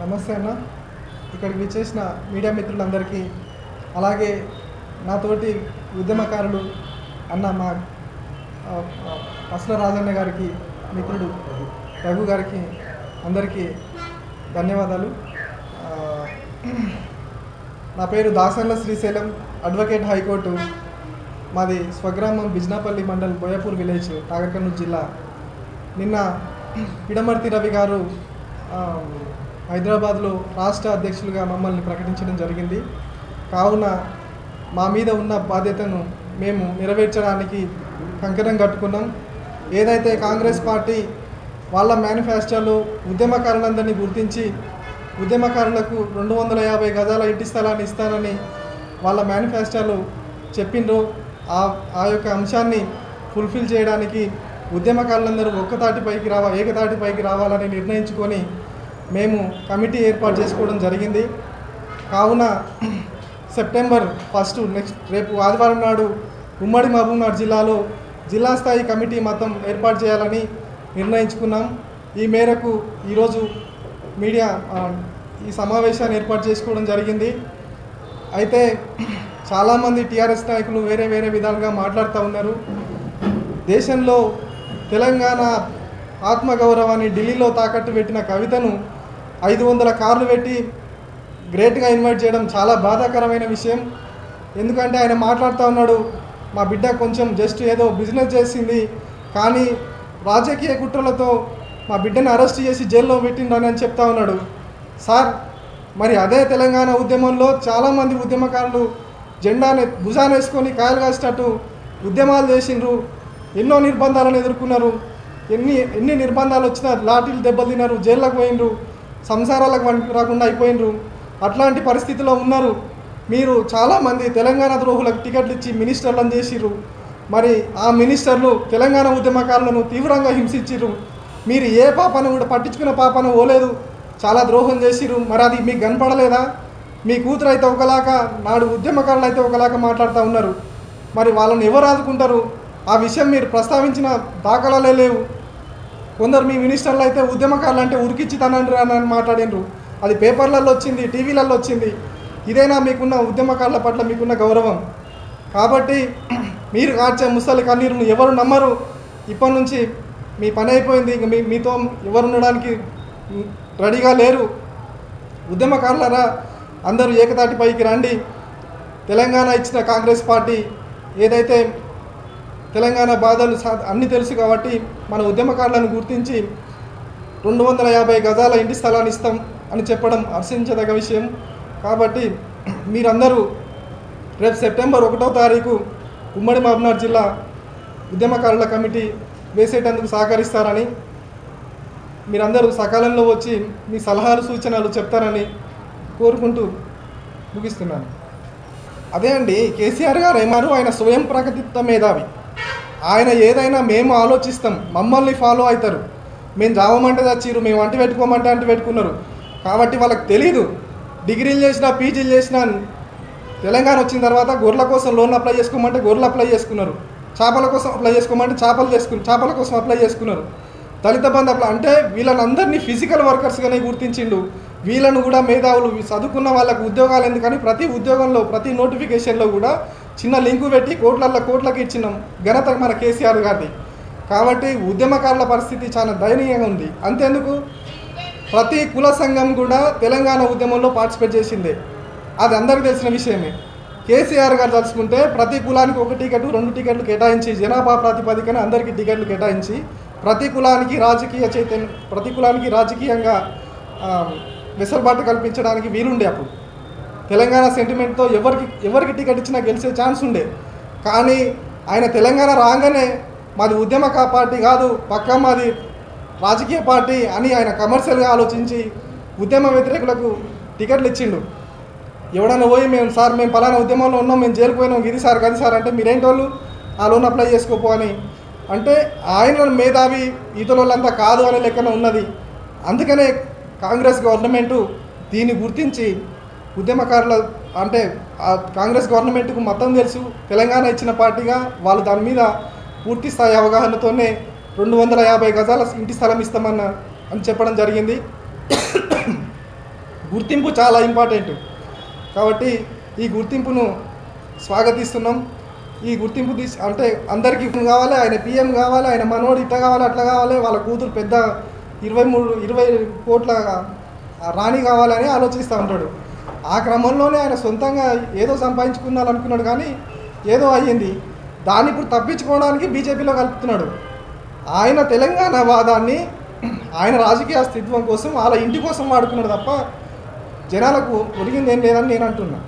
నమస్తే అన్న. ఇక్కడికి విచ్చేసిన మీడియా మిత్రులందరికీ అలాగే నాతోటి ఉద్యమకారులు అన్న మా అసల రాజన్న గారికి మిత్రుడు రఘు గారికి అందరికీ ధన్యవాదాలు. నా పేరు దాసన్ల శ్రీశైలం అడ్వకేట్ హైకోర్టు. మాది స్వగ్రామం బిజ్నాపల్లి మండల్ బోయపూర్ విలేజ్ నాగర్కర్నూలు జిల్లా. నిన్న పిడమర్తి రవి గారు హైదరాబాద్లో రాష్ట్ర అధ్యక్షులుగా మమ్మల్ని ప్రకటించడం జరిగింది. కావున మా మీద ఉన్న బాధ్యతను మేము నెరవేర్చడానికి కంకణం కట్టుకున్నాం. ఏదైతే కాంగ్రెస్ పార్టీ వాళ్ళ మేనిఫెస్టోలో ఉద్యమకారులందరినీ గుర్తించి ఉద్యమకారులకు రెండు వందల యాభై గజాల ఇంటి స్థలాన్ని ఇస్తానని వాళ్ళ మేనిఫెస్టోలో చెప్పిండ్రో. ఆ ఆ యొక్క అంశాన్ని ఫుల్ఫిల్ చేయడానికి ఉద్యమకారులందరూ ఒక్కతాటిపైకి రావా ఏకతాటిపైకి రావాలని నిర్ణయించుకొని మేము కమిటీ ఏర్పాటు చేసుకోవడం జరిగింది. కావున సెప్టెంబర్ ఫస్ట్ నెక్స్ట్ రేపు ఆదివారం నాడు ఉమ్మడి మహబూబ్నగర్ జిల్లాలో జిల్లా స్థాయి కమిటీ మతం ఏర్పాటు చేయాలని నిర్ణయించుకున్నాం. ఈ మేరకు ఈరోజు మీడియా ఈ సమావేశాన్ని ఏర్పాటు చేసుకోవడం జరిగింది. అయితే చాలామంది టీఆర్ఎస్ నాయకులు వేరే వేరే విధాలుగా మాట్లాడుతూ ఉన్నారు. దేశంలో తెలంగాణ ఆత్మగౌరవాన్ని ఢిల్లీలో తాకట్టు పెట్టిన కవితను ఐదు వందల కార్లు పెట్టి గ్రేట్గా ఇన్వైట్ చేయడం చాలా బాధాకరమైన విషయం. ఎందుకంటే ఆయన మాట్లాడుతూ ఉన్నాడు మా బిడ్డ కొంచెం జస్ట్ ఏదో బిజినెస్ చేసింది కానీ రాజకీయ కుట్రలతో మా బిడ్డను అరెస్ట్ చేసి జైల్లో పెట్టిండని అని చెప్తా ఉన్నాడు. సార్ మరి అదే తెలంగాణ ఉద్యమంలో చాలామంది ఉద్యమకారులు జెండానే భుజాన వేసుకొని కాయలు కాసేటట్టు ఉద్యమాలు చేసిండ్రు. ఎన్నో నిర్బంధాలను ఎదుర్కొన్నారు. ఎన్ని ఎన్ని నిర్బంధాలు వచ్చినా లాఠీలు దెబ్బలు తిన్నారు జైల్లోకి పోయినరు సంసారాలకు రాకుండా అయిపోయినరు. అట్లాంటి పరిస్థితిలో ఉన్నారు. మీరు చాలామంది తెలంగాణ ద్రోహులకు టికెట్లు ఇచ్చి మినిస్టర్లను చేసిర్రు. మరి ఆ మినిస్టర్లు తెలంగాణ ఉద్యమకారులను తీవ్రంగా హింసించిర్రు. మీరు ఏ పాపను కూడా పట్టించుకున్న పాపను ఓలేదు చాలా ద్రోహం చేసిర్రు. మరి అది మీకు కనపడలేదా? మీ కూతురు అయితే ఒకలాగా నాడు ఉద్యమకారులు అయితే ఒకలాగా మాట్లాడుతూ ఉన్నారు. మరి వాళ్ళని ఎవరు ఆదుకుంటారు? ఆ విషయం మీరు ప్రస్తావించిన దాఖలాలే లేవు. కొందరు మీ మినిస్టర్లు అయితే ఉద్యమకారులు అంటే ఉరికిచ్చి తనండ్రు అని మాట్లాడినరు. అది పేపర్లలో వచ్చింది టీవీలలో వచ్చింది. ఇదేనా మీకున్న ఉద్యమకారుల పట్ల మీకున్న గౌరవం? కాబట్టి మీరు కాచే ముసలి కన్నీరును ఎవరు నమ్మరు? ఇప్పటి నుంచి మీ పని అయిపోయింది ఇంక మీ మీతో ఎవరు ఉండడానికి రెడీగా లేరు? ఉద్యమకారులరా అందరూ ఏకతాటిపైకి రండి. తెలంగాణ ఇచ్చిన కాంగ్రెస్ పార్టీ ఏదైతే తెలంగాణ బాధలు అన్నీ తెలుసు కాబట్టి మన ఉద్యమకారులను గుర్తించి రెండు వందల యాభై గజాల ఇంటి స్థలాన్ని ఇస్తాం అని చెప్పడం హర్షించదగ్గ విషయం. కాబట్టి మీరందరూ రేపు సెప్టెంబర్ ఒకటో తారీఖు ఉమ్మడి మహబూబ్నగర్ జిల్లా ఉద్యమకారుల కమిటీ వేసేటందుకు సహకరిస్తారని మీరందరూ సకాలంలో వచ్చి మీ సలహాలు సూచనలు చెప్తారని కోరుకుంటూ ముగిస్తున్నాను. అదే అండి కేసీఆర్ గారు ఏమారు ఆయన స్వయం ప్రకటిత మేధావి. ఆయన ఏదైనా మేము ఆలోచిస్తాం మమ్మల్ని ఫాలో అవుతారు మేము జావమంటే చచ్చిరు మేము అంటి పెట్టుకోమంటే అంటి పెట్టుకున్నారు. కాబట్టి వాళ్ళకి తెలీదు. డిగ్రీలు చేసినా పీజీలు చేసినా తెలంగాణ వచ్చిన తర్వాత గొర్రెల కోసం లోన్ అప్లై చేసుకోమంటే గొర్రెలు అప్లై చేసుకున్నారు. చేపల కోసం అప్లై చేసుకోమంటే చేపలు చేసుకుని చేపల కోసం అప్లై చేసుకున్నారు. దళిత బంధు అప్లై అంటే వీళ్ళని అందరినీ ఫిజికల్ వర్కర్స్గానే గుర్తించిండు. వీళ్ళను కూడా మేధావులు చదువుకున్న వాళ్ళకు ఉద్యోగాలు ఎందుకని ప్రతి ఉద్యోగంలో ప్రతి నోటిఫికేషన్లో కూడా చిన్న లింకు పెట్టి కోట్లల్లో కోట్లకి ఇచ్చినాం. ఘనత మన కేసీఆర్ గారిది. కాబట్టి ఉద్యమకారుల పరిస్థితి చాలా దయనీయంగా ఉంది. అంతేందుకు? ప్రతి కుల సంఘం కూడా తెలంగాణ ఉద్యమంలో పార్టిసిపేట్ చేసిందే. అది అందరికీ తెలిసిన విషయమే. కేసీఆర్ గారు తలుచుకుంటే ప్రతి కులానికి ఒక టికెట్ రెండు టికెట్లు కేటాయించి జనాభా ప్రాతిపదికన అందరికీ టికెట్లు కేటాయించి ప్రతి కులానికి రాజకీయ చైతన్యం ప్రతి కులానికి రాజకీయంగా వెసులుబాటు కల్పించడానికి వీలుండే అప్పుడు. తెలంగాణ సెంటిమెంట్తో ఎవరికి ఎవరికి టికెట్ ఇచ్చినా గెలిచే ఛాన్స్ ఉండే. కానీ ఆయన తెలంగాణ రాగానే మాది ఉద్యమ కా- పార్టీ కాదు పక్క మాది రాజకీయ పార్టీ అని ఆయన కమర్షియల్గా ఆలోచించి ఉద్యమ వ్యతిరేకులకు టికెట్లు ఇచ్చిండు. ఎవడన్నా పోయి మేము సార్ మేము పలానా ఉద్యమంలో ఉన్నాం మేము జైలుకుపోయినాం ఇది సార్ గది సార్ అంటే మీరేంటి వాళ్ళు ఆ లోన్ అప్లై చేసుకోపో అని. అంటే ఆయన మేధావి ఈతల వాళ్ళంతా కాదు అనే లెక్కన ఉన్నది. అందుకనే కాంగ్రెస్ గవర్నమెంటు దీన్ని గుర్తించి ఉద్యమకారుల అంటే కాంగ్రెస్ గవర్నమెంట్కు మొత్తం తెలుసు తెలంగాణ ఇచ్చిన పార్టీగా వాళ్ళు దాని మీద పూర్తి స్థాయి అవగాహనతోనే రెండు వందల యాభై గజాల ఇంటి స్థలం ఇస్తామన్న అని చెప్పడం జరిగింది. గుర్తింపు చాలా ఇంపార్టెంట్. కాబట్టి ఈ గుర్తింపును స్వాగతిస్తున్నాం. ఈ గుర్తింపు తీసి అంటే అందరికీ కావాలి ఆయన పిఎం కావాలి ఆయన మనోడు ఇట్లా కావాలి అట్లా కావాలి వాళ్ళ కూతురు పెద్ద ఇరవై మూడు ఇరవై కోట్ల రాణి కావాలని ఆలోచిస్తూ ఉంటాడు. ఆ క్రమంలోనే ఆయన సొంతంగా ఏదో సంపాదించుకుందాలనుకున్నాడు కానీ ఏదో అయ్యింది. దాన్ని ఇప్పుడు తప్పించుకోవడానికి బీజేపీలో కలుపుతున్నాడు. ఆయన తెలంగాణ వాదాన్ని ఆయన రాజకీయ అస్తిత్వం కోసం వాళ్ళ ఇంటి కోసం వాడుకున్నాడు తప్ప జనాలకు ఒరిగింది ఏం లేదని నేను అంటున్నా.